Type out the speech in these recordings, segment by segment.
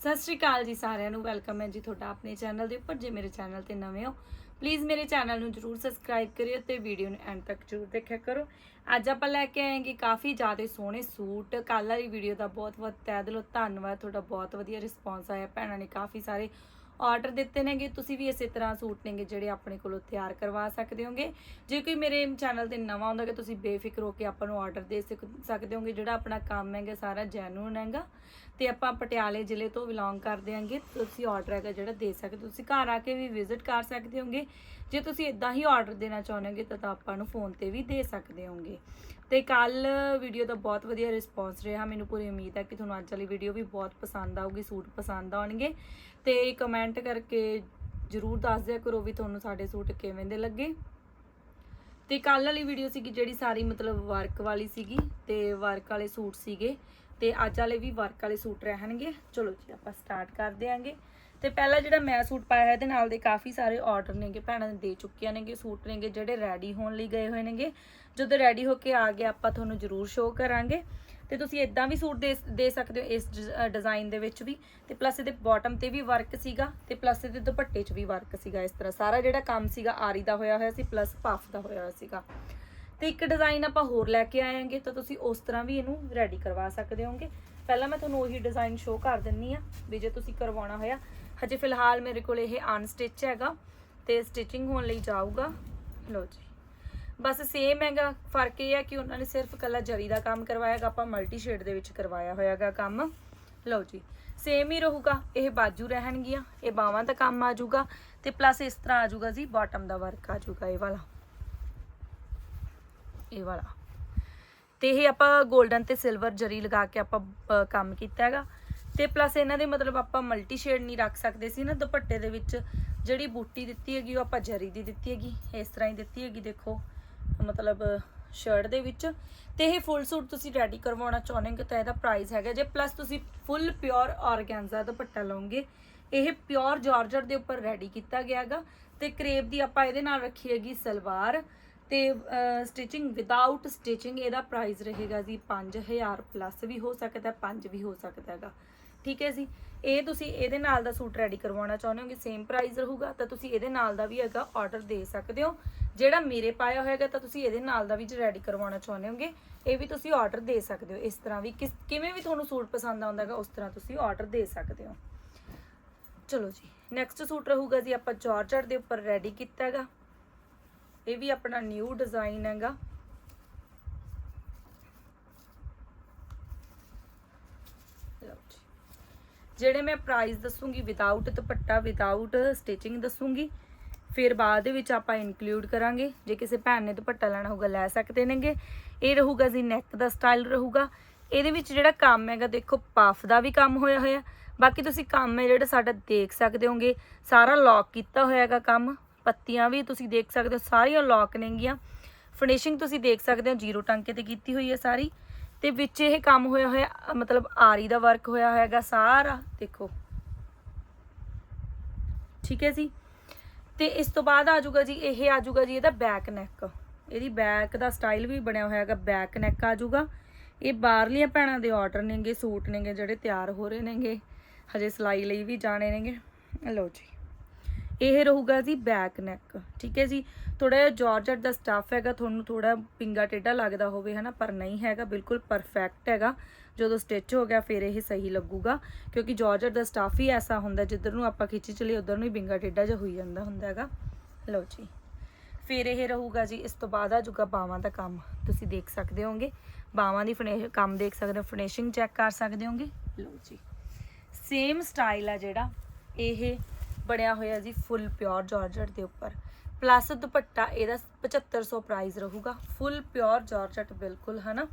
ਸਤਿ ਸ਼੍ਰੀ ਅਕਾਲ ਜੀ ਸਾਰਿਆਂ ਨੂੰ ਵੈਲਕਮ ਹੈ ਜੀ ਤੁਹਾਡਾ ਆਪਣੇ ਚੈਨਲ ਦੇ ਉੱਪਰ। ਜੇ ਮੇਰੇ ਚੈਨਲ ਤੇ ਨਵੇਂ ਹੋ ਪਲੀਜ਼ ਮੇਰੇ ਚੈਨਲ ਨੂੰ ਜਰੂਰ ਸਬਸਕ੍ਰਾਈਬ ਕਰਿਓ ਤੇ ਵੀਡੀਓ ਨੂੰ ਐਂਡ ਤੱਕ ਜਰੂਰ ਦੇਖਿਆ ਕਰੋ। ਅੱਜ ਆਪਾਂ ਲੈ ਕੇ ਆਏਗੇ ਕਾਫੀ ਜ਼ਿਆਦਾ ਸੋਹਣੇ ਸੂਟ। ਕੱਲ੍ਹ ਵਾਲੀ ਵੀਡੀਓ ਦਾ ਬਹੁਤ ਬਹੁਤ ਤਹਿ ਦਿਲੋਂ ਧੰਨਵਾਦ, ਤੁਹਾਡਾ ਬਹੁਤ ਵਧੀਆ ਰਿਸਪੌਂਸ ਆਇਆ। ਭੈਣਾਂ ਨੇ ਕਾਫੀ ਸਾਰੇ ਆਰਡਰ ਦਿੱਤੇ ਨੇਗੇ, ਤੁਸੀਂ ਵੀ ਇਸੇ ਤਰ੍ਹਾਂ ਸੂਟ ਨੇਗੇ ਜਿਹੜੇ ਆਪਣੇ ਕੋਲੋਂ ਤਿਆਰ ਕਰਵਾ ਸਕਦੇ ਹੋਗੇ। ਜੇ ਕੋਈ ਮੇਰੇ ਚੈਨਲ ਤੇ ਨਵਾਂ ਆਉਂਦਾ ਕਿ ਤੁਸੀਂ ਬੇਫਿਕਰ ਹੋ ਕੇ ਆਪਾਂ ਨੂੰ ਆਰਡਰ ਦੇ ਸਕ- ਸਕਦੇ ਹੋਗੇ, ਜਿਹੜਾ ਆਪਣਾ ਕੰਮ ਹੈਗਾ, ਸਾਰਾ ਜੈਨੂਨ ਹੈਗਾ, ਤੇ ਆਪਾਂ ਪਟਿਆਲੇ ਜ਼ਿਲ੍ਹੇ ਤੋਂ ਬਿਲੋਂਗ ਕਰਦੇ ਹਾਂਗੇ, ਤੁਸੀਂ ਆਰਡਰ ਹੈਗਾ ਜਿਹੜਾ ਦੇ ਸਕਦੇ ਹੋ। ਤੁਸੀਂ ਘਰ ਆ ਕੇ ਵੀ ਵਿਜ਼ਿਟ ਕਰ ਸਕਦੇ ਹੋਗੇ। ਜੇ ਤੁਸੀਂ ਇਦਾਂ ਹੀ ਆਰਡਰ ਦੇਣਾ ਚਾਹੁੰਦੇ ਹੋਗੇ, ਤਾਂ ਤਾਂ ਆਪਾਂ ਨੂੰ ਫੋਨ ਤੇ ਵੀ ਦੇ ਸਕਦੇ ਹੋਗੇ। ਤੇ ਕੱਲ ਵੀਡੀਓ ਦਾ ਬਹੁਤ ਵਧੀਆ ਰਿਸਪੌਂਸ ਰਿਹਾ। ਮੈਨੂੰ ਪੂਰੀ ਉਮੀਦ ਹੈ ਕਿ ਤੁਹਾਨੂੰ ਅੱਜ ਵਾਲੀ ਵੀਡੀਓ ਵੀ ਬਹੁਤ ਪਸੰਦ ਆਊਗੀ, ਸੂਟ ਪਸੰਦ ਆਉਣਗੇ। ਤੇ ਕਮੈਂਟ ਕਰਕੇ ਜਰੂਰ ਦੱਸ ਦਿਆ ਕਰੋ ਵੀ ਤੁਹਾਨੂੰ ਸਾਡੇ ਸੂਟ ਕਿਵੇਂ ਦੇ ਲੱਗੇ। ਤੇ ਕੱਲ ਵਾਲੀ ਵੀਡੀਓ ਸੀਗੀ ਜਿਹੜੀ ਸਾਰੀ ਮਤਲਬ ਵਰਕ ਵਾਲੀ ਸੀਗੀ ਤੇ ਵਰਕ ਵਾਲੇ ਸੂਟ ਸੀਗੇ ਤੇ ਅੱਜ ਵਾਲੇ ਵੀ ਵਰਕ ਵਾਲੇ ਸੂਟ ਰਹਿਣਗੇ। ਚਲੋ ਜੀ, ਆਪਾਂ ਸਟਾਰਟ ਕਰ ਦਿਆਂਗੇ। ਤੇ ਪਹਿਲਾ ਜਿਹੜਾ ਮੈਂ ਸੂਟ ਪਾਇਆ ਹੈ ਇਹਦੇ ਨਾਲ ਦੇ ਕਾਫੀ ਸਾਰੇ ਆਰਡਰ ਨੇਗੇ, ਭੈਣਾਂ ਨੇ ਦੇ ਚੁੱਕੀਆਂ ਨੇਗੇ ਸੂਟ ਨੇਗੇ, ਜਿਹੜੇ ਰੈਡੀ ਹੋਣ ਲਈ ਗਏ ਹੋਏ ਨੇਗੇ। ਜਦੋਂ ਰੈਡੀ ਹੋ ਕੇ ਆ ਗਏ, ਆਪਾਂ ਤੁਹਾਨੂੰ ਜ਼ਰੂਰ ਸ਼ੋਅ ਕਰਾਂਗੇ। ਤੇ ਤੁਸੀਂ ਇਦਾਂ ਵੀ ਸੂਟ ਦੇ ਦੇ ਸਕਦੇ ਹੋ ਇਸ ਡਿਜ਼ਾਈਨ ਦੇ ਵਿੱਚ ਵੀ। ਤੇ ਪਲੱਸ ਇਹਦੇ ਬਾਟਮ ਤੇ ਵੀ ਵਰਕ ਸੀਗਾ ਤੇ ਪਲੱਸ ਇਹਦੇ ਦੁਪੱਟੇ 'ਚ ਵੀ ਵਰਕ ਸੀਗਾ ਇਸ ਤਰ੍ਹਾਂ। ਸਾਰਾ ਜਿਹੜਾ ਕੰਮ ਸੀਗਾ ਆਰੀ ਦਾ ਹੋਇਆ ਹੋਇਆ ਸੀ ਪਲੱਸ ਪਫ ਦਾ ਹੋਇਆ ਹੋਇਆ ਸੀਗਾ। ਤੇ ਇੱਕ ਡਿਜ਼ਾਈਨ ਆਪਾਂ ਹੋਰ ਲੈ ਕੇ ਆਏਾਂਗੇ ਤਾਂ ਤੁਸੀਂ ਉਸ ਤਰ੍ਹਾਂ ਵੀ ਇਹਨੂੰ ਰੈਡੀ ਕਰਵਾ ਸਕਦੇ ਹੋਗੇ। ਪਹਿਲਾਂ ਮੈਂ ਤੁਹਾਨੂੰ ਉਹੀ ਡਿਜ਼ਾਈਨ ਸ਼ੋਅ ਕਰ ਦਿੰਨੀ ਆ ਵੀ ਜੇ ਤੁਸੀਂ ਕਰਵਾਉਣਾ ਹੋਇਆ। ਹਜੇ ਫਿਲਹਾਲ ਮੇਰੇ ਕੋਲ ਇਹ ਅਨਸਟਿਚ ਹੈਗਾ ਤੇ ਸਟਿਚਿੰਗ ਹੋਣ ਲਈ ਜਾਊਗਾ। ਲਓ ਜੀ। ਬਸ ਸੇਮ ਹੈਗਾ, ਫ਼ਰਕ ਇਹ ਹੈ ਕਿ ਉਹਨਾਂ ਨੇ ਸਿਰਫ ਕੱਲਾ ਜਰੀ ਦਾ ਕੰਮ ਕਰਵਾਇਆਗਾ, ਆਪਾਂ ਮਲਟੀ ਸ਼ੇਡ ਦੇ ਵਿੱਚ ਕਰਵਾਇਆ ਹੋਇਆਗਾ ਕੰਮ। ਲਓ ਜੀ ਸੇਮ ਹੀ ਰਹੂਗਾ, ਇਹ ਬਾਜੂ ਰਹਿਣਗੀਆਂ, ਇਹ ਬਾਹਾਂ ਦਾ ਕੰਮ ਆ ਜਾਊਗਾ ਤੇ ਪਲੱਸ ਇਸ ਤਰ੍ਹਾਂ ਆ ਜਾਊਗਾ ਜੀ ਬਾਟਮ ਦਾ ਵਰਕ ਆ ਜਾਊਗਾ ਇਹ ਵਾਲਾ। ਇਹ ਵਾਲਾ। ਤੇ ਇਹ ਆਪਾਂ 골ਡਨ ਤੇ ਸਿਲਵਰ ਜਰੀ ਲਗਾ ਕੇ ਆਪਾਂ ਕੰਮ ਕੀਤਾ ਹੈਗਾ। ਤੇ ਪਲੱਸ ਇਹਨਾਂ ਦੇ ਮਤਲਬ ਆਪਾਂ ਮਲਟੀ ਸ਼ੇਡ ਨਹੀਂ ਰੱਖ ਸਕਦੇ ਸੀ ਨਾ, ਦੁਪੱਟੇ ਦੇ ਵਿੱਚ ਜਿਹੜੀ ਬੂਟੀ ਦਿੱਤੀ ਹੈਗੀ, ਉਹ ਆਪਾਂ ਜਰੀ ਦੀ ਦਿੱਤੀ ਹੈਗੀ, ਇਸ ਤਰ੍ਹਾਂ ਹੀ ਦਿੱਤੀ ਹੈਗੀ, ਦੇਖੋ। ਮਤਲਬ ਸ਼ਰਟ ਦੇ ਵਿੱਚ। ਤੇ ਇਹ ਫੁੱਲ ਸੂਟ ਤੁਸੀਂ ਰੈਡੀ ਕਰਵਾਉਣਾ ਚਾਹੁੰਦੇ ਹੋ ਤਾਂ ਇਹਦਾ ਪ੍ਰਾਈਸ ਹੈਗਾ ਜੇ ਪਲੱਸ ਤੁਸੀਂ ਫੁੱਲ ਪਿਓਰ ਆਰਗੈਂਜ਼ਾ ਦੁਪੱਟਾ ਲਓਗੇ। ਇਹ ਪਿਓਰ ਜਾਰਜਟ ਦੇ ਉੱਪਰ ਰੈਡੀ ਕੀਤਾ ਗਿਆ ਹੈਗਾ। ਤੇ ਕਰੇਪ ਦੀ ਆਪਾਂ ਇਹਦੇ ਨਾਲ ਰੱਖੀ ਹੈਗੀ ਸਲਵਾਰ। ਤੇ ਸਟਿਚਿੰਗ ਵਿਦਆਊਟ ਸਟਿਚਿੰਗ ਇਹਦਾ ਪ੍ਰਾਈਸ ਰਹੇਗਾ ਜੀ 5000 ਪਲੱਸ ਵੀ ਹੋ ਸਕਦਾ 5 ਵੀ ਹੋ ਸਕਦਾ ਹੈਗਾ। ਠੀਕ ਹੈ ਜੀ? ਇਹ ਤੁਸੀਂ ਇਹਦੇ ਨਾਲ ਦਾ ਸੂਟ ਰੈਡੀ ਕਰਵਾਉਣਾ ਚਾਹੁੰਦੇ ਹੋਗੇ ਸੇਮ ਪ੍ਰਾਈਸ ਰਹੂਗਾ, ਤਾਂ ਤੁਸੀਂ ਇਹਦੇ ਨਾਲ ਦਾ ਵੀ ਹੈਗਾ ਆਰਡਰ ਦੇ ਸਕਦੇ ਹੋ। ਜਿਹੜਾ ਮੇਰੇ ਪਾਇਆ ਹੋਏਗਾ ਤਾਂ ਤੁਸੀਂ ਇਹਦੇ ਨਾਲ ਦਾ ਵੀ ਜੇ ਰੈਡੀ ਕਰਵਾਉਣਾ ਚਾਹੁੰਦੇ ਹੋਗੇ, ਇਹ ਵੀ ਤੁਸੀਂ ਆਰਡਰ ਦੇ ਸਕਦੇ ਹੋ। ਇਸ ਤਰ੍ਹਾਂ ਵੀ ਕਿਸ, ਕਿਵੇਂ ਵੀ ਤੁਹਾਨੂੰ ਸੂਟ ਪਸੰਦ ਆਉਂਦਾ ਹੈਗਾ, ਉਸ ਤਰ੍ਹਾਂ ਤੁਸੀਂ ਆਰਡਰ ਦੇ ਸਕਦੇ ਹੋ। ਚਲੋ ਜੀ ਨੈਕਸਟ ਸੂਟ ਰਹੂਗਾ ਜੀ, ਆਪਾਂ ਜਾਰਜਟ ਦੇ ਉੱਪਰ ਰੈਡੀ ਕੀਤਾ ਹੈਗਾ। ਇਹ ਵੀ ਆਪਣਾ ਨਿਊ ਡਿਜ਼ਾਈਨ ਹੈਗਾ ਲਓ ਜੀ ਜਿਹੜੇ ਮੈਂ ਪ੍ਰਾਈਸ ਦੱਸੂਗੀ ਵਿਦਆਊਟ ਦੁਪੱਟਾ ਵਿਦਆਊਟ ਸਟਿਚਿੰਗ ਦੱਸੂਗੀ। ਫਿਰ ਬਾਅਦ ਦੇ ਵਿੱਚ ਆਪਾਂ ਇਨਕਲੂਡ ਕਰਾਂਗੇ। ਜੇ ਕਿਸੇ ਭੈਣ ਨੇ ਦੁਪੱਟਾ ਲੈਣਾ ਹੋਊਗਾ, ਲੈ ਸਕਦੇ ਨੇਗੇ। ਇਹ ਰਹੂਗਾ ਜੀ ਨੈਕ ਦਾ ਸਟਾਈਲ ਰਹੂਗਾ। ਇਹਦੇ ਵਿੱਚ ਜਿਹੜਾ ਕੰਮ ਹੈਗਾ, ਦੇਖੋ ਪਫ ਦਾ ਵੀ ਕੰਮ ਹੋਇਆ ਹੋਇਆ। ਬਾਕੀ ਤੁਸੀਂ ਕੰਮ ਹੈ ਜਿਹੜਾ ਸਾਡਾ ਦੇਖ ਸਕਦੇ ਹੋਗੇ। ਸਾਰਾ ਲੌਕ ਕੀਤਾ ਹੋਇਆ ਹੈਗਾ ਕੰਮ। ਪੱਤੀਆਂ ਵੀ ਤੁਸੀਂ ਦੇਖ ਸਕਦੇ ਹੋ, ਸਾਰੀਆਂ ਲੌਕ ਨੇਗੀਆਂ। ਫਿਨਿਸ਼ਿੰਗ ਤੁਸੀਂ ਦੇਖ ਸਕਦੇ ਹੋ, ਜ਼ੀਰੋ ਟਾਂਕੇ ਤੇ ਕੀਤੀ ਹੋਈ ਹੈ ਸਾਰੀ। ਤੇ ਵਿੱਚ ਇਹ ਕੰਮ ਹੋਇਆ ਹੋਇਆ, ਮਤਲਬ ਆਰੀ ਦਾ ਵਰਕ ਹੋਇਆ ਹੋਇਆ ਸਾਰਾ, ਦੇਖੋ। ਠੀਕ ਹੈ ਜੀ? ਤੇ ਇਸ ਤੋਂ ਬਾਅਦ ਆ ਜਾਊਗਾ ਜੀ, ਇਹ ਆ ਜਾਊਗਾ ਜੀ ਇਹਦਾ ਬੈਕ ਨੈਕ ਇਹਦੀ ਬੈਕ ਦਾ ਸਟਾਈਲ ਵੀ ਬਣਿਆ ਹੋਇਆ ਹੈਗਾ ਬੈਕ ਨੈਕ ਆ ਜਾਊਗਾ ਇਹ ਬਾਹਰਲੀਆਂ ਭੈਣਾਂ ਦੇ ਆਰਡਰ ਨੇਗੇ, ਸੂਟ ਨੇਗੇ ਜਿਹੜੇ ਤਿਆਰ ਹੋ ਰਹੇ ਨੇਗੇ। ਹਜੇ ਸਿਲਾਈ ਲਈ ਵੀ ਜਾਣੇ ਨੇਗੇ। ਲਓ ਜੀ। ਇਹ ਰਹੂਗਾ ਜੀ ਬੈਕ ਨੈਕ ਠੀਕ ਹੈ ਜੀ। ਥੋੜਾ ਜਿਹਾ ਜਾਰਜਟ ਦਾ ਸਟਫ ਹੈਗਾ, ਤੁਹਾਨੂੰ ਥੋੜਾ ਪਿੰਗਾ ਟੇਢਾ ਲੱਗਦਾ ਹੋਵੇ, ਹਨਾ, ਪਰ ਨਹੀਂ ਹੈਗਾ, ਬਿਲਕੁਲ ਪਰਫੈਕਟ ਹੈਗਾ। ਜਦੋਂ ਸਟਿਚ ਹੋ ਗਿਆ, ਫਿਰ ਇਹ ਸਹੀ ਲੱਗੂਗਾ, ਕਿਉਂਕਿ ਜਾਰਜਟ ਦਾ ਸਟਫ ਹੀ ਐਸਾ ਹੁੰਦਾ, ਜਿੱਧਰ ਨੂੰ ਆਪਾਂ ਖਿੱਚੀ ਚਲੇ ਉਧਰ ਨੂੰ ਹੀ ਬਿੰਗਾ ਟੇਢਾ ਜਿਹਾ ਹੋਈ ਜਾਂਦਾ ਹੁੰਦਾ ਹੈਗਾ। ਲਓ ਜੀ। ਫਿਰ ਇਹ ਰਹੂਗਾ ਜੀ, ਇਸ ਤੋਂ ਬਾਅਦ ਆ ਜੂਗਾ ਬਾਵਾਂ ਦਾ ਕੰਮ। ਤੁਸੀਂ ਦੇਖ ਸਕਦੇ ਹੋਗੇ ਬਾਵਾਂ ਦੀ ਫਿਨਿਸ਼ ਕੰਮ ਦੇਖ ਸਕਦੇ ਹੋ ਫਿਨਿਸ਼ਿੰਗ ਚੈੱਕ ਕਰ ਸਕਦੇ ਹੋਗੇ ਲਓ ਜੀ। ਸੇਮ ਸਟਾਈਲ ਆ ਜਿਹੜਾ, ਇਹ ਬਣਿਆ ਹੋਇਆ ਜੀ ਫੁੱਲ ਪਿਓਰ ਜਾਰਜਟ ਦੇ ਉੱਪਰ। ਪਲੱਸ ਦੁਪੱਟਾ ਇਹਦਾ 7500 ਪ੍ਰਾਈਸ ਰਹੂਗਾ। ਫੁੱਲ ਪਿਓਰ ਜਾਰਜਟ ਬਿਲਕੁਲ, ਹਨਾ?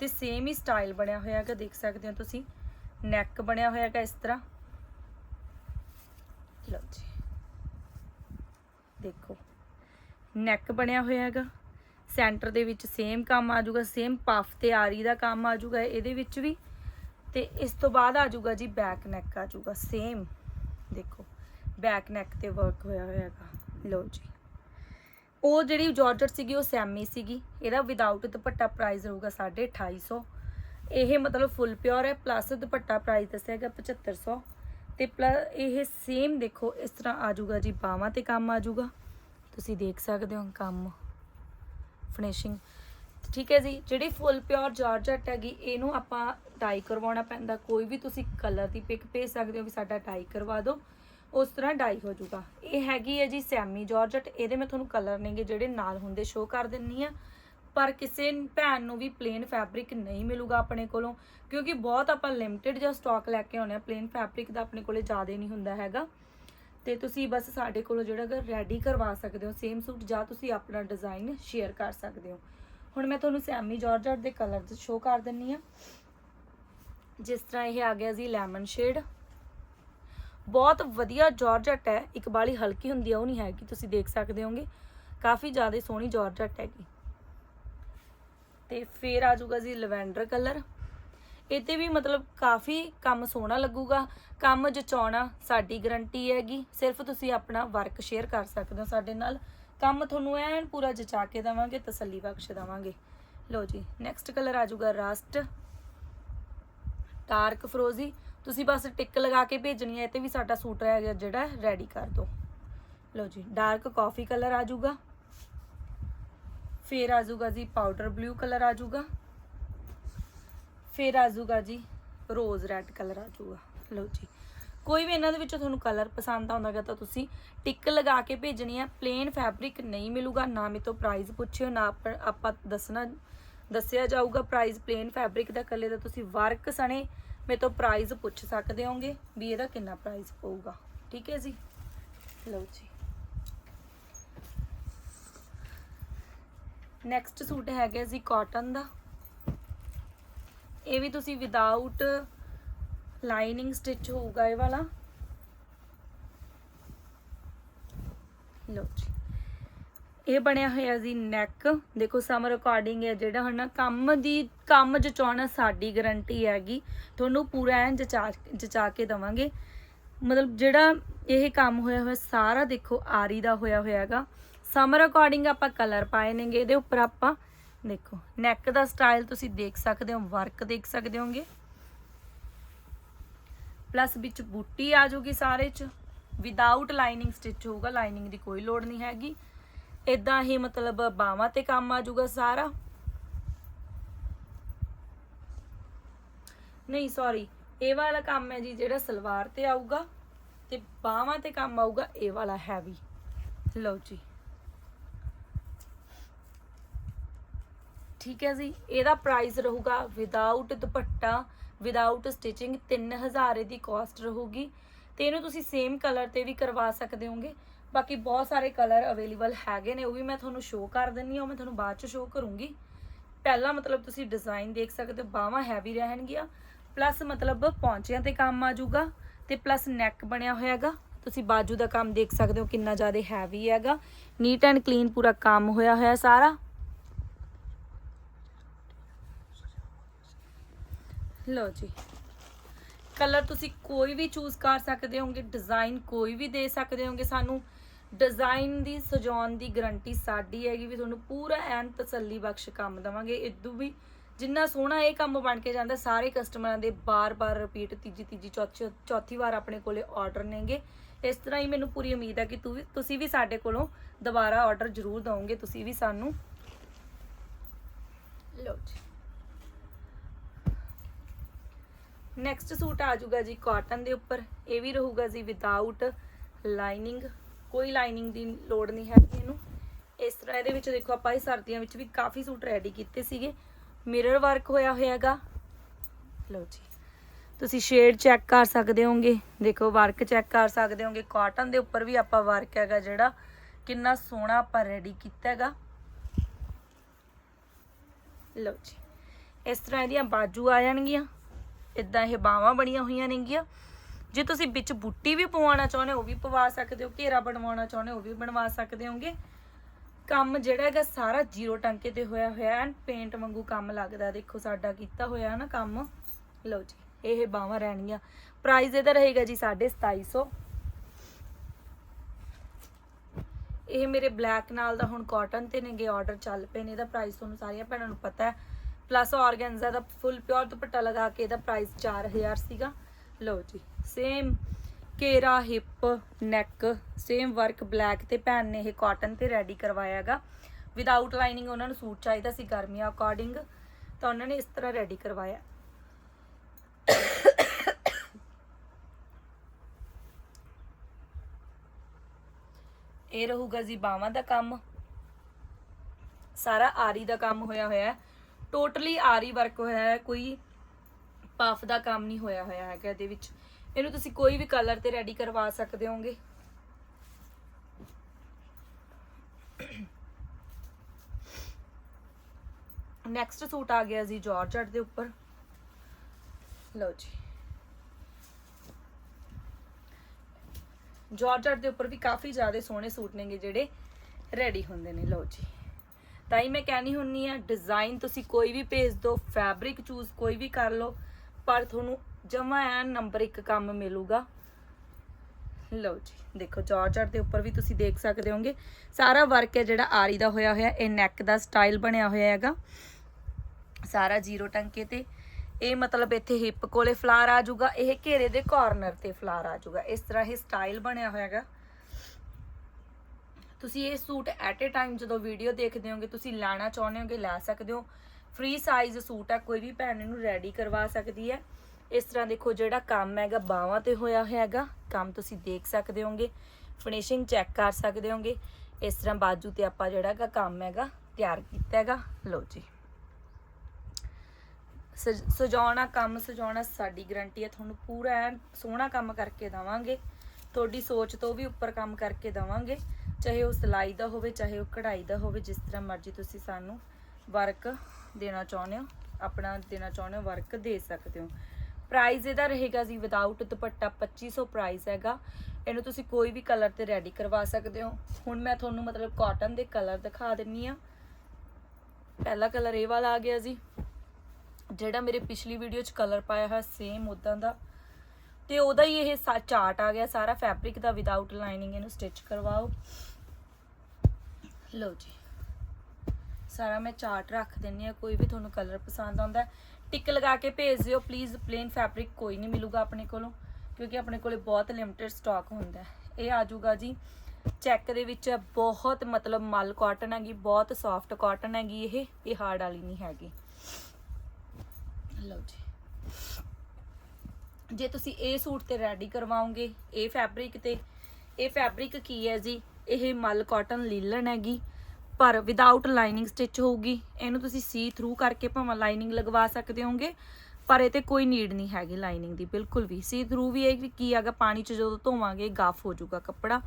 ਤੇ ਸੇਮ ਹੀ ਸਟਾਈਲ ਬਣਿਆ ਹੋਇਆ ਹੈਗਾ, ਦੇਖ ਸਕਦੇ ਹੋ ਤੁਸੀਂ। ਨੈਕ ਬਣਿਆ ਹੋਇਆ ਹੈਗਾ ਇਸ ਤਰ੍ਹਾਂ। ਲਓ ਜੀ। ਦੇਖੋ। ਨੈਕ ਬਣਿਆ ਹੋਇਆ ਹੈਗਾ। ਸੈਂਟਰ ਦੇ ਵਿੱਚ ਸੇਮ ਕੰਮ ਆ ਜਾਊਗਾ ਸੇਮ ਪਫ ਤੇ ਆਰੀ ਦਾ ਕੰਮ ਆ ਜਾਊਗਾ ਇਹਦੇ ਵਿੱਚ ਵੀ। ਤੇ ਇਸ ਤੋਂ ਬਾਅਦ ਆ ਜਾਊਗਾ ਜੀ ਬੈਕ ਨੈਕ ਆ ਜਾਊਗਾ ਸੇਮ ਦੇਖੋ। ਬੈਕ ਨੈਕ ਤੇ ਵਰਕ ਹੋਇਆ ਹੋਇਆ ਹੈਗਾ। ਲਓ ਜੀ। ਉਹ ਜਿਹੜੀ ਜਾਰਜਟ ਸੀਗੀ, ਉਹ ਸੈਮੀ ਸੀਗੀ। ਇਹਦਾ ਵਿਦਆਊਟ ਦੁਪੱਟਾ ਪ੍ਰਾਈਸ ਰਹੂਗਾ 2850 ਇਹ ਮਤਲਬ ਫੁੱਲ ਪਿਓਰ ਹੈ ਪਲੱਸ ਦੁਪੱਟਾ ਪ੍ਰਾਈਸ ਦੱਸਿਆ ਹੈਗਾ 7500 ਤੇ ਪਲੱਸ ਇਹ ਸੇਮ ਦੇਖੋ, ਇਸ ਤਰ੍ਹਾਂ ਆ ਜਾਊਗਾ ਜੀ, ਬਾਹਾਂ ਤੇ ਕੰਮ ਆ ਜਾਊਗਾ। ਤੁਸੀਂ ਦੇਖ ਸਕਦੇ ਹੋ ਕੰਮ। ਫਿਨਿਸ਼ਿੰਗ ਠੀਕ ਹੈ ਜੀ, ਜਿਹੜੀ ਫੁੱਲ ਪਿਓਰ ਜਾਰਜਟ ਹੈਗੀ, ਇਹਨੂੰ ਆਪਾਂ ਡਾਈ ਕਰਵਾਉਣਾ ਪੈਂਦਾ। ਕੋਈ ਵੀ ਤੁਸੀਂ ਕਲਰ ਦੀ ਪਿਕ ਭੇਜ ਸਕਦੇ ਹੋ ਵੀ ਸਾਡਾ ਡਾਈ ਕਰਵਾ ਦਿਓ। ਉਸ ਤਰ੍ਹਾਂ ਡਾਈ ਹੋ ਜਾਊਗਾ। ਇਹ ਹੈਗੀ ਹੈ ਜੀ ਸੈਮੀ ਜਾਰਜਟ। ਇਹਦੇ ਮੈਂ ਤੁਹਾਨੂੰ ਕਲਰ ਨੇਗੇ ਜਿਹੜੇ ਨਾਲ ਹੁੰਦੇ ਸ਼ੋ ਕਰ ਦਿੰਨੀ ਆ। ਪਰ ਕਿਸੇ ਭੈਣ ਨੂੰ ਵੀ ਪਲੇਨ ਫੈਬਰਿਕ ਨਹੀਂ ਮਿਲੂਗਾ ਆਪਣੇ ਕੋਲੋਂ, ਕਿਉਂਕਿ ਬਹੁਤ ਆਪਾਂ ਲਿਮਟਿਡ ਜਿਹਾ ਸਟਾਕ ਲੈ ਕੇ ਆਉਨੇ ਆ। ਪਲੇਨ ਫੈਬਰਿਕ ਦਾ ਆਪਣੇ ਕੋਲੇ ਜ਼ਿਆਦਾ ਨਹੀਂ ਹੁੰਦਾ ਹੈਗਾ। ਤੇ ਤੁਸੀਂ ਬਸ ਸਾਡੇ ਕੋਲੋਂ ਜਿਹੜਾ ਗਾ ਰੈਡੀ ਕਰਵਾ ਸਕਦੇ ਹੋ ਸੇਮ ਸੂਟ ਜਾਂ ਤੁਸੀਂ ਆਪਣਾ ਡਿਜ਼ਾਈਨ ਸ਼ੇਅਰ ਕਰ ਸਕਦੇ ਹੋ। ਹੁਣ ਮੈਂ ਤੁਹਾਨੂੰ ਸੈਮੀ ਜਾਰਜਟ ਦੇ ਕਲਰ ਸ਼ੋ ਕਰ ਦਿੰਨੀ ਆ। ਜਿਸ ਤਰ੍ਹਾਂ ਇਹ ਆ ਗਿਆ ਜੀ ਲੈਮਨ ਸ਼ੇਡ ਬਹੁਤ ਵਧੀਆ ਜਾਰਜਟ ਹੈ ਇੱਕ ਬਾਲੀ ਹਲਕੀ ਹੁੰਦੀ ਆ, ਉਹ ਨਹੀਂ ਹੈਗੀ, ਤੁਸੀਂ ਦੇਖ ਸਕਦੇ ਹੋਗੇ। ਕਾਫੀ ਜ਼ਿਆਦਾ ਸੋਹਣੀ ਜਾਰਜਟ ਹੈਗੀ। ਤੇ ਫੇਰ ਆ ਜਾਊਗਾ ਜੀ ਲਵੈਂਡਰ ਕਲਰ। ਇਹ ਤੇ ਵੀ ਮਤਲਬ ਕਾਫੀ ਕੰਮ ਸੋਹਣਾ ਲੱਗੂਗਾ। ਕੰਮ ਜਚਾਉਣਾ ਸਾਡੀ ਗਰੰਟੀ ਹੈਗੀ। ਸਿਰਫ ਤੁਸੀਂ ਆਪਣਾ ਵਰਕ ਸ਼ੇਅਰ ਕਰ ਸਕਦੇ ਹੋ ਸਾਡੇ ਨਾਲ। ਕੰਮ ਤੁਹਾਨੂੰ ਐਨ ਪੂਰਾ ਜਚਾ ਕੇ ਦਵਾਂਗੇ, ਤਸੱਲੀ ਬਖਸ਼ ਦਵਾਂਗੇ। ਲਓ ਜੀ ਨੈਕਸਟ ਕਲਰ ਆ ਜਾਊਗਾ ਰਸਟ। ਡਾਰਕ ਫਰੋਜ਼ੀ, ਤੁਸੀਂ ਬਸ ਟਿਕ ਲਗਾ ਕੇ ਭੇਜਣੀ ਹੈ, ਇਹ ਤੇ ਵੀ ਸਾਡਾ ਸੂਟ ਹੈ ਜਿਹੜਾ ਰੈਡੀ ਕਰ ਦਿਓ। ਲਓ ਜੀ ਡਾਰਕ ਕਾਫੀ ਕਲਰ ਆ ਜਾਊਗਾ। ਫਿਰ ਆ ਜਾਊਗਾ ਜੀ ਪਾਊਡਰ ਬਲੂ ਕਲਰ ਆ ਜਾਊਗਾ। ਫਿਰ ਆ ਜਾਊਗਾ ਜੀ ਰੋਜ਼ ਰੈੱਡ ਕਲਰ ਆ ਜਾਊਗਾ। ਲਓ ਜੀ, ਕੋਈ ਵੀ ਇਹਨਾਂ ਦੇ ਵਿੱਚੋਂ ਤੁਹਾਨੂੰ ਕਲਰ ਪਸੰਦ ਆਉਂਦਾਗਾ ਤਾਂ ਤੁਸੀਂ ਟਿਕ ਲਗਾ ਕੇ ਭੇਜਣੀ ਹੈ ਪਲੇਨ ਫੈਬਰਿਕ ਨਹੀਂ ਮਿਲੂਗਾ, ਨਾ ਮੇ ਤੋਂ ਪ੍ਰਾਈਸ ਪੁੱਛਿਓ, ਨਾ ਆਪਾਂ ਦੱਸਣਾ ਦੱਸਿਆ ਜਾਊਗਾ ਪ੍ਰਾਈਸ ਪਲੇਨ ਫੈਬਰਿਕ ਦਾ ਕੱਲੇ ਦਾ ਤੁਸੀਂ ਵਰਕ ਸਣੇ ਮੇ ਤੋਂ ਪ੍ਰਾਈਸ ਪੁੱਛ ਸਕਦੇ ਹੋਗੇ ਵੀ ਇਹਦਾ ਕਿੰਨਾ ਪ੍ਰਾਈਸ ਪਊਗਾ। ਠੀਕ ਹੈ ਜੀ? ਲਓ ਜੀ। ਨੈਕਸਟ ਸੂਟ ਹੈਗਾ ਜੀ ਕਾਟਨ ਦਾ। ਇਹ ਵੀ ਤੁਸੀਂ ਵਿਦਆਊਟ ਲਾਈਨਿੰਗ ਸਟਿਚ ਹੋਊਗਾ ਇਹ ਵਾਲਾ। ਲਓ ਜੀ। ਇਹ ਬਣਿਆ ਹੋਇਆ ਜੀ ਨੈਕ ਦੇਖੋ ਸਮਰ ਅਕੋਰਡਿੰਗ ਹੈ ਜਿਹੜਾ ਹੁਣ ਕੰਮ ਦੀ, ਕੰਮ ਜਚਾਉਣਾ ਸਾਡੀ ਗਰੰਟੀ ਹੈਗੀ। ਤੁਹਾਨੂੰ ਪੂਰਾ ਐਨ ਜਚਾ ਜਚਾ ਕੇ ਦਵਾਂਗੇ। ਮਤਲਬ ਜਿਹੜਾ ਇਹ ਕੰਮ ਹੋਇਆ ਹੋਇਆ, ਸਾਰਾ ਦੇਖੋ, ਆਰੀ ਦਾ ਹੋਇਆ ਹੋਇਆ ਹੈਗਾ। ਸਮਰ ਅਕੋਰਡਿੰਗ ਆਪਾਂ ਕਲਰ ਪਾਏ ਨੇਗੇ, ਇਹਦੇ ਉੱਪਰ ਆਪਾਂ, ਦੇਖੋ ਨੈਕ ਦਾ ਸਟਾਈਲ ਤੁਸੀਂ ਦੇਖ ਸਕਦੇ ਹੋ ਵਰਕ ਦੇਖ ਸਕਦੇ ਹੋਗੇ। ਪਲੱਸ ਵਿੱਚ ਬੂਟੀ ਆ ਜਾਊਗੀ ਸਾਰੇ ਚ। ਵਿਦਆਊਟ ਲਾਈਨਿੰਗ ਸਟਿਚ ਹੋਊਗਾ ਲਾਈਨਿੰਗ ਦੀ ਕੋਈ ਲੋੜ ਨਹੀਂ ਹੈਗੀ। ਇਦਾਂ ਹੀ ਮਤਲਬ ਬਾਹਾਂ ਤੇ ਕੰਮ ਆ ਜਾਊਗਾ ਸਾਰਾ। ਨਹੀਂ ਸੌਰੀ ਇਹ ਵਾਲਾ ਕੰਮ ਹੈ ਜੀ ਜਿਹੜਾ ਸਲਵਾਰ ਤੇ ਆਊਗਾ ਤੇ ਬਾਹਾਂ ਤੇ ਕੰਮ ਆਊਗਾ, ਇਹ ਵਾਲਾ ਹੈਵੀ ਲਓ ਜੀ। ਠੀਕ ਹੈ ਜੀ, ਇਹਦਾ ਪ੍ਰਾਈਸ ਰਹੂਗਾ ਵਿਦਆਊਟ ਦੁਪੱਟਾ ਵਿਦਆਊਟ ਸਟਿਚਿੰਗ 3000 ਦੀ ਕਾਸਟ ਰਹੂਗੀ। ਤੇ ਇਹਨੂੰ ਤੁਸੀਂ ਸੇਮ ਕਲਰ ਤੇ ਵੀ ਕਰਵਾ ਸਕਦੇ ਹੋਗੇ। ਬਾਕੀ ਬਹੁਤ ਸਾਰੇ ਕਲਰ ਅਵੇਲੇਬਲ ਹੈਗੇ ਨੇ, ਉਹ ਵੀ ਮੈਂ ਤੁਹਾਨੂੰ ਸ਼ੋਅ ਕਰ ਦਿੰਨੀ ਆ, ਉਹ ਮੈਂ ਤੁਹਾਨੂੰ ਬਾਅਦ ਚ ਸ਼ੋਅ ਕਰੂੰਗੀ। ਪਹਿਲਾਂ ਮਤਲਬ ਤੁਸੀਂ ਡਿਜ਼ਾਈਨ ਦੇਖ ਸਕਦੇ ਹੋ ਬਾਹਾਂ ਹੈਵੀ ਰਹਿਣਗੀਆਂ। ਪਲੱਸ ਮਤਲਬ ਪੌਂਚਿਆਂ ਤੇ ਕੰਮ ਆ ਜਾਊਗਾ ਤੇ ਪਲੱਸ ਨੈਕ ਬਣਿਆ ਹੋਇਆਗਾ। ਤੁਸੀਂ ਬਾਜੂ ਦਾ ਕੰਮ ਦੇਖ ਸਕਦੇ ਹੋ ਕਿੰਨਾ ਜ਼ਿਆਦਾ ਹੈਵੀ ਹੈਗਾ। ਨੀਟ ਐਂਡ ਕਲੀਨ ਪੂਰਾ ਕੰਮ ਹੋਇਆ ਹੋਇਆ ਸਾਰਾ। ਲਓ ਜੀ। ਕਲਰ ਤੁਸੀਂ ਕੋਈ ਵੀ ਚੂਜ਼ ਕਰ ਸਕਦੇ ਹੋਗੇ ਡਿਜ਼ਾਈਨ ਕੋਈ ਵੀ ਦੇ ਸਕਦੇ ਹੋਗੇ ਸਾਨੂੰ। ਡਿਜ਼ਾਈਨ ਦੀ, ਸਜਾਉਣ ਦੀ ਗਾਰੰਟੀ ਸਾਡੀ ਹੈਗੀ ਵੀ ਤੁਹਾਨੂੰ ਪੂਰਾ ਐਨ ਤਸੱਲੀ ਬਖਸ਼ ਕੰਮ ਦਵਾਂਗੇ। ਇਦੋਂ ਵੀ ਜਿੰਨਾ ਸੋਹਣਾ ਇਹ ਕੰਮ ਬਣ ਕੇ ਜਾਂਦਾ, ਸਾਰੇ ਕਸਟਮਰਾਂ ਦੇ ਬਾਰ-ਬਾਰ ਰਿਪੀਟ ਤੀਜੀ ਤੀਜੀ ਚੌਥੀ ਚੌਥੀ ਵਾਰ ਆਪਣੇ ਕੋਲੇ ਆਰਡਰ ਨੇਗੇ। ਇਸ ਤਰ੍ਹਾਂ ਹੀ ਮੈਨੂੰ ਪੂਰੀ ਉਮੀਦ ਹੈ ਕਿ ਤੂੰ ਵੀ, ਤੁਸੀਂ ਵੀ ਸਾਡੇ ਕੋਲੋਂ ਦੁਬਾਰਾ ਆਰਡਰ ਜ਼ਰੂਰ ਦਵੋਗੇ। ਤੁਸੀਂ ਵੀ ਸਾਨੂੰ ਲਓ ਜੀ। ਨੈਕਸਟ ਸੂਟ ਆ ਜਾਊਗਾ ਜੀ ਕਾਟਨ ਦੇ ਉੱਪਰ। ਇਹ ਵੀ ਰਹੂਗਾ ਜੀ ਵਿਦਆਊਟ ਲਾਈਨਿੰਗ ਕੋਈ ਲਾਈਨਿੰਗ ਦੀ ਲੋੜ ਨਹੀਂ ਹੈਗੀ ਇਹਨੂੰ। ਇਸ ਤਰ੍ਹਾਂ ਇਹਦੇ ਵਿੱਚ ਦੇਖੋ ਆਪਾਂ ਇਹ ਸਰਦੀਆਂ ਵਿੱਚ ਵੀ ਕਾਫੀ ਸੂਟ ਰੈਡੀ ਕੀਤੇ ਸੀਗੇ। ਮਿਰਰ ਵਰਕ ਹੋਇਆ ਹੋਇਆਗਾ। ਲਓ ਜੀ। ਤੁਸੀਂ ਸ਼ੇਡ ਚੈੱਕ ਕਰ ਸਕਦੇ ਹੋਗੇ ਦੇਖੋ ਵਰਕ ਚੈੱਕ ਕਰ ਸਕਦੇ ਹੋਗੇ ਕਾਟਨ ਦੇ ਉੱਪਰ ਵੀ ਆਪਾਂ ਵਰਕ ਹੈਗਾ ਜਿਹੜਾ। ਕਿੰਨਾ ਸੋਹਣਾ ਆਪਾਂ ਰੈਡੀ ਕੀਤਾ ਹੈਗਾ। ਲਓ ਜੀ। ਇਸ ਤਰ੍ਹਾਂ ਇਹਦੀਆਂ ਬਾਜੂ ਆ ਜਾਣਗੀਆਂ। ਇਦਾਂ ਇਹ ਬਾਹਾਂ ਬਣੀਆਂ ਹੋਈਆਂ ਨੇਗੀਆਂ। ਜੇ ਤੁਸੀਂ ਵਿੱਚ ਬੂਟੀ ਵੀ ਪਵਾਉਣਾ ਚਾਹੁੰਦੇ ਹੋ, ਉਹ ਵੀ ਪਵਾ ਸਕਦੇ ਹੋ, ਘੇਰਾ ਬਣਵਾਉਣਾ ਚਾਹੁੰਦੇ ਹੋ, ਉਹ ਵੀ ਬਣਵਾ ਸਕਦੇ ਹੋਗੇ। ਕੰਮ ਜਿਹੜਾ ਹੈਗਾ ਸਾਰਾ ਜ਼ੀਰੋ ਟਾਂਕੇ ਤੇ ਹੋਇਆ ਹੋਇਆ ਐਨ ਪੇਂਟ ਵਾਂਗੂ ਕੰਮ ਲੱਗਦਾ। ਦੇਖੋ ਸਾਡਾ ਕੀਤਾ ਹੋਇਆ ਨਾ ਕੰਮ। ਲਓ ਜੀ, ਇਹ ਬਾਹਾਂ ਰਹਿਣਗੀਆਂ। ਪ੍ਰਾਈਸ ਇਹਦਾ ਰਹੇਗਾ ਜੀ 2750 ਇਹ ਮੇਰੇ ਬਲੈਕ ਨਾਲ ਦਾ ਹੁਣ ਕਾਟਨ ਤੇ ਨੇਗੇ ਆਰਡਰ ਚੱਲ ਪਏ ਨੇ, ਇਹਦਾ ਪ੍ਰਾਈਸ ਤੁਹਾਨੂੰ ਸਾਰੀਆਂ ਭੈਣਾਂ ਨੂੰ ਪਤਾ ਹੈ। ਪਲੱਸ ਆਰਗੈਂਜ਼ਾ ਦਾ ਫੁੱਲ ਪਿਓਰ ਦੁਪੱਟਾ ਲਗਾ ਕੇ ਇਹਦਾ ਪ੍ਰਾਈਸ 4000 ਸੀਗਾ। ਲਓ ਜੀ ਸੇਮ ਕੇਰਾ hip neck same work black ਤੇ ਭੈਣ ਨੇ ਇਹ ਕਾਟਨ ਤੇ ਰੈਡੀ ਕਰਵਾਇਆ ਹੈਗਾ। ਵਿਦਆਊਟ ਲਾਈਨਿੰਗ ਉਹਨਾਂ ਨੂੰ ਸੂਟ ਚਾਹੀਦਾ ਸੀ ਗਰਮੀਆਂ ਅਕੋਰਡਿੰਗ ਤਾਂ ਉਹਨਾਂ ਨੇ ਇਸ ਤਰ੍ਹਾਂ ਰੈਡੀ ਕਰਵਾਇਆ। ਇਹ ਰਹੂਗਾ ਜੀ ਬਾਵਾਂ ਦਾ ਕੰਮ। ਸਾਰਾ ਆਰੀ ਦਾ ਕੰਮ ਹੋਇਆ ਹੋਇਆ ਹੈ। ਟੋਟਲੀ ਆਰੀ ਵਰਕ ਹੋਇਆ ਹੈ, ਕੋਈ ਪਫ ਦਾ ਕੰਮ ਨਹੀਂ ਹੋਇਆ ਹੋਇਆ ਹੈਗਾ ਇਹਦੇ ਵਿੱਚ। ਇਹਨੂੰ ਤੁਸੀਂ ਕੋਈ ਵੀ ਕਲਰ ਤੇ ਰੈਡੀ ਕਰਵਾ ਸਕਦੇ ਹੋਗੇ ਨੈਕਸਟ ਸੂਟ ਆ ਗਿਆ ਜੀ ਜਾਰਜਟ ਦੇ ਉੱਪਰ। ਲਓ ਜੀ। ਜਾਰਜਟ ਦੇ ਉੱਪਰ ਵੀ ਕਾਫੀ ਜ਼ਿਆਦਾ ਸੋਹਣੇ ਸੂਟ ਨੇਗੇ ਜਿਹੜੇ ਰੈਡੀ ਹੁੰਦੇ ਨੇ। ਲਓ ਜੀ। ਤਾਂ ਹੀ ਮੈਂ ਕਹਿਣੀ ਹੁੰਨੀ ਆ ਡਿਜ਼ਾਈਨ ਤੁਸੀਂ ਕੋਈ ਵੀ ਭੇਜ ਦਿਓ ਫੈਬਰਿਕ ਚੂਜ਼ ਕੋਈ ਵੀ ਕਰ ਲਓ। ਪਰ ਤੁਹਾਨੂੰ ਜਮਾ ਐਨ ਨੰਬਰ ਇੱਕ ਕੰਮ ਮਿਲੂਗਾ। ਲਓ ਜੀ, ਦੇਖੋ ਜਾਰਜਟ ਦੇ ਉੱਪਰ ਵੀ ਤੁਸੀਂ ਦੇਖ ਸਕਦੇ ਹੋਗੇ। ਸਾਰਾ ਵਰਕ ਹੈ ਜਿਹੜਾ ਆਰੀ ਦਾ ਹੋਇਆ ਹੋਇਆ, ਇਹ ਨੈਕ ਦਾ ਸਟਾਈਲ ਬਣਿਆ ਹੋਇਆ ਹੈਗਾ। ਸਾਰਾ ਜ਼ੀਰੋ ਟੰਕੇ ਤੇ। ਇਹ ਮਤਲਬ ਇੱਥੇ ਹਿੱਪ ਕੋਲੇ ਫਲਾਰ ਆ ਜਾਊਗਾ, ਇਹ ਘੇਰੇ ਦੇ ਕਾਰਨਰ ਤੇ ਫਲਾਰ ਆ ਜਾਊਗਾ। ਇਸ ਤਰ੍ਹਾਂ ਇਹ ਸਟਾਈਲ ਬਣਿਆ ਹੋਇਆ ਹੈਗਾ। ਤੁਸੀਂ ਇਹ ਸੂਟ ਐਟ ਏ ਟਾਈਮ ਜਦੋਂ ਵੀਡੀਓ ਦੇਖਦੇ ਹੋਗੇ, ਤੁਸੀਂ ਲੈਣਾ ਚਾਹੁੰਦੇ ਹੋਗੇ, ਲੈ ਸਕਦੇ ਹੋ। ਫ੍ਰੀ ਸਾਈਜ਼ ਸੂਟ ਆ, ਕੋਈ ਵੀ ਭੈਣ ਇਹਨੂੰ ਰੈਡੀ ਕਰਵਾ ਸਕਦੀ ਹੈ। ਇਸ ਤਰ੍ਹਾਂ ਦੇਖੋ ਜਿਹੜਾ ਕੰਮ ਹੈਗਾ, ਬਾਹਾਂ ਤੇ ਹੋਇਆ ਹੋਇਆ ਹੈਗਾ ਕੰਮ ਤੁਸੀਂ ਦੇਖ ਸਕਦੇ ਹੋਗੇ ਫਿਨਿਸ਼ਿੰਗ ਚੈੱਕ ਕਰ ਸਕਦੇ ਹੋਗੇ ਇਸ ਤਰ੍ਹਾਂ ਬਾਜੂ ਤੇ ਆਪਾਂ ਜਿਹੜਾ ਹੈਗਾ ਕੰਮ ਹੈਗਾ, ਤਿਆਰ ਕੀਤਾ ਹੈਗਾ। ਲਓ ਜੀ। ਸਜ- ਸਜਾਉਣਾ ਕੰਮ, ਸਜਾਉਣਾ ਸਾਡੀ ਗਰੰਟੀ ਹੈ। ਤੁਹਾਨੂੰ ਪੂਰਾ ਐਨ ਸੋਹਣਾ ਕੰਮ ਕਰਕੇ ਦਵਾਂਗੇ। ਤੁਹਾਡੀ ਸੋਚ ਤੋਂ ਵੀ ਉੱਪਰ ਕੰਮ ਕਰਕੇ ਦਵਾਂਗੇ। ਚਾਹੇ ਉਹ ਸਿਲਾਈ ਦਾ ਹੋਵੇ, ਚਾਹੇ ਉਹ ਕਢਾਈ ਦਾ ਹੋਵੇ, ਜਿਸ ਤਰ੍ਹਾਂ ਮਰਜ਼ੀ ਤੁਸੀਂ ਸਾਨੂੰ ਵਰਕ ਦੇਣਾ ਚਾਹੁੰਦੇ ਹੋ? ਆਪਣਾ ਦੇਣਾ ਚਾਹੁੰਦੇ ਹੋ? ਵਰਕ ਦੇ ਸਕਦੇ ਹੋ? ਪ੍ਰਾਈਸ ਇਹਦਾ ਰਹੇਗਾ ਜੀ ਵਿਦਆਊਟ ਦੁਪੱਟਾ 2500 ਪ੍ਰਾਈਸ ਹੈਗਾ। ਇਹਨੂੰ ਤੁਸੀਂ ਕੋਈ ਵੀ ਕਲਰ ਤੇ ਰੈਡੀ ਕਰਵਾ ਸਕਦੇ ਹੋ। ਹੁਣ ਮੈਂ ਤੁਹਾਨੂੰ ਮਤਲਬ ਕਾਟਨ ਦੇ ਕਲਰ ਦਿਖਾ ਦਿੰਨੀ ਆ ਪਹਿਲਾ ਕਲਰ ਇਹ ਵਾਲਾ ਆ ਗਿਆ ਜੀ। ਜਿਹੜਾ ਮੇਰੇ ਪਿਛਲੀ ਵੀਡੀਓ 'ਚ ਕਲਰ ਪਾਇਆ ਹੋਇਆ ਸੇਮ ਉਦਾਂ ਦਾ। ਤੇ ਉਹਦਾ ਹੀ ਇਹ ਸਾ- ਚਾਰਟ ਆ ਗਿਆ ਸਾਰਾ ਫੈਬਰਿਕ ਦਾ ਵਿਦਆਊਟ ਲਾਈਨਿੰਗ ਇਹਨੂੰ ਸਟਿਚ ਕਰਵਾਓ। ਲਓ ਜੀ। ਸਾਰਾ ਮੈਂ ਚਾਰਟ ਰੱਖ ਦਿੰਨੀ ਆ ਕੋਈ ਵੀ ਤੁਹਾਨੂੰ ਕਲਰ ਪਸੰਦ ਆਉਂਦਾ ਹੈ, ਟਿਕ ਲਗਾ ਕੇ ਭੇਜ ਦਿਓ ਪਲੀਜ਼ ਪਲੇਨ ਫੈਬਰਿਕ ਕੋਈ ਨਹੀਂ ਮਿਲੂਗਾ ਆਪਣੇ ਕੋਲੋਂ ਕਿਉਂਕਿ ਆਪਣੇ ਕੋਲੇ ਬਹੁਤ ਲਿਮਟਿਡ ਸਟਾਕ ਹੁੰਦਾ ਇਹ ਆ ਜਾਊਗਾ ਜੀ ਚੈੱਕ ਦੇ ਵਿੱਚ ਬਹੁਤ ਮਤਲਬ ਮਲ ਕਾਟਨ ਹੈਗੀ ਬਹੁਤ ਸੌਫਟ ਕਾਟਨ ਹੈਗੀ ਇਹ ਇਹ ਹਾਰਡ ਵਾਲੀ ਨਹੀਂ ਹੈਗੀ। ਲਓ ਜੀ। ਜੇ ਤੁਸੀਂ ਇਹ ਸੂਟ ਤੇ ਰੈਡੀ ਕਰਵਾਓਗੇ ਇਹ ਫੈਬਰਿਕ ਤੇ ਇਹ ਫੈਬਰਿਕ ਕੀ ਹੈ ਜੀ? ਇਹ ਮਲ ਕਾਟਨ ਲੀਲਨ ਹੈਗੀ ਪਰ ਵਿਦਆਊਟ ਲਾਈਨਿੰਗ ਸਟਿਚ ਹੋਊਗੀ। ਇਹਨੂੰ ਤੁਸੀਂ ਸੀ ਥਰੂ ਕਰਕੇ ਭਾਵੇਂ ਲਾਈਨਿੰਗ ਲਗਵਾ ਸਕਦੇ ਹੋਗੇ ਪਰ ਇਹ ਤੇ ਕੋਈ ਨੀਡ ਨਹੀਂ ਹੈਗੀ ਲਾਈਨਿੰਗ ਦੀ, ਬਿਲਕੁਲ ਵੀ। ਸੀ ਥਰੂ ਵੀ ਇਹ ਕੀ ਹੈਗਾ, ਪਾਣੀ 'ਚ ਜਦੋਂ ਧੋਵਾਂਗੇ ਗਾਫ ਹੋ ਜਾਊਗਾ ਕੱਪੜਾ,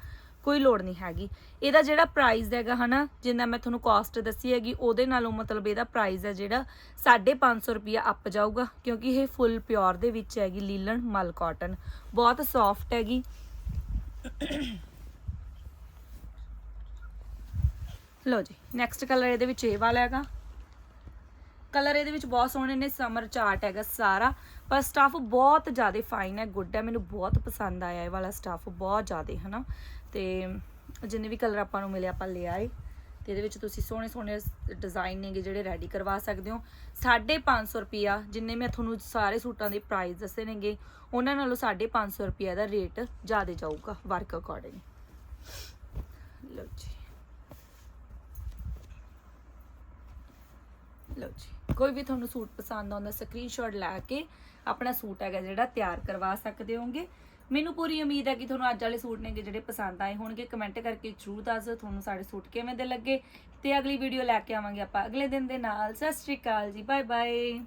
ਕੋਈ ਲੋੜ ਨਹੀਂ ਹੈਗੀ। ਇਹਦਾ ਜਿਹੜਾ ਪ੍ਰਾਈਸ ਹੈਗਾ ਹਨਾ, ਜਿੰਨਾ ਮੈਂ ਤੁਹਾਨੂੰ ਕਾਸਟ ਦੱਸੀ ਹੈਗੀ, ਉਹਦੇ ਨਾਲੋਂ ਮਤਲਬ ਇਹਦਾ ਪ੍ਰਾਈਸ ਹੈ ਜਿਹੜਾ 550 ਰੁਪਿਆ ਅੱਪ ਜਾਊਗਾ, ਕਿਉਂਕਿ ਇਹ ਫੁੱਲ ਪਿਓਰ ਦੇ ਵਿੱਚ ਹੈਗੀ ਲੀਲਨ ਮਲ ਕਾਟਨ ਬਹੁਤ ਸੌਫਟ ਹੈਗੀ। ਲਓ ਜੀ ਨੈਕਸਟ ਕਲਰ ਇਹਦੇ ਵਿੱਚ ਇਹ ਵਾਲਾ ਹੈਗਾ। ਕਲਰ ਇਹਦੇ ਵਿੱਚ ਬਹੁਤ ਸੋਹਣੇ ਨੇ ਸਮਰ ਚਾਰਟ ਹੈਗਾ ਸਾਰਾ। ਪਰ ਸਟਾਫ ਬਹੁਤ ਜ਼ਿਆਦਾ ਫਾਈਨ ਹੈ ਗੁੱਡ ਹੈ, ਮੈਨੂੰ ਬਹੁਤ ਪਸੰਦ ਆਇਆ ਇਹ ਵਾਲਾ ਸਟਾਫ ਬਹੁਤ ਜ਼ਿਆਦਾ, ਹਨਾ? ਤੇ ਜਿੰਨੇ ਵੀ ਕਲਰ ਆਪਾਂ ਨੂੰ ਮਿਲੇ, ਆਪਾਂ ਲੈ ਆਏ। ਤੇ ਇਹਦੇ ਵਿੱਚ ਤੁਸੀਂ ਸੋਹਣੇ ਸੋਹਣੇ ਡਿਜ਼ਾਈਨ ਨੇਗੇ ਜਿਹੜੇ ਰੈਡੀ ਕਰਵਾ ਸਕਦੇ ਹੋ। 550 ਰੁਪਿਆ ਜਿੰਨੇ ਮੈਂ ਤੁਹਾਨੂੰ ਸਾਰੇ ਸੂਟਾਂ ਦੇ ਪ੍ਰਾਈਸ ਦੱਸੇ ਨੇਗੇ, ਉਹਨਾਂ ਨਾਲੋਂ 550 ਰੁਪਿਆ ਦਾ ਰੇਟ ਜ਼ਿਆਦਾ ਜਾਊਗਾ ਵਰਕ ਅਕੋਰਡਿੰਗ ਲਓ ਜੀ। ਲਓ ਜੀ। ਕੋਈ ਵੀ ਤੁਹਾਨੂੰ ਸੂਟ ਪਸੰਦ ਆਉਂਦਾ ਸਕਰੀਨਸ਼ਾਟ ਲੈ ਕੇ ਆਪਣਾ ਸੂਟ ਹੈਗਾ ਜਿਹੜਾ ਤਿਆਰ ਕਰਵਾ ਸਕਦੇ ਹੋਗੇ ਮੈਨੂੰ ਪੂਰੀ ਉਮੀਦ ਹੈ ਕਿ ਤੁਹਾਨੂੰ ਅੱਜ ਵਾਲੇ ਸੂਟ ਨੇਗੇ ਜਿਹੜੇ ਪਸੰਦ ਆਏ ਹੋਣਗੇ। ਕਮੈਂਟ ਕਰਕੇ ਜਰੂਰ ਦੱਸ ਦਿਓ ਤੁਹਾਨੂੰ ਸਾਡੇ ਸੂਟ ਕਿਵੇਂ ਦੇ ਲੱਗੇ। ਤੇ ਅਗਲੀ ਵੀਡੀਓ ਲੈ ਕੇ ਆਵਾਂਗੇ ਆਪਾਂ ਅਗਲੇ ਦਿਨ ਦੇ ਨਾਲ। ਸਤਿ ਸ਼੍ਰੀ ਅਕਾਲ ਜੀ ਬਾਏ ਬਾਏ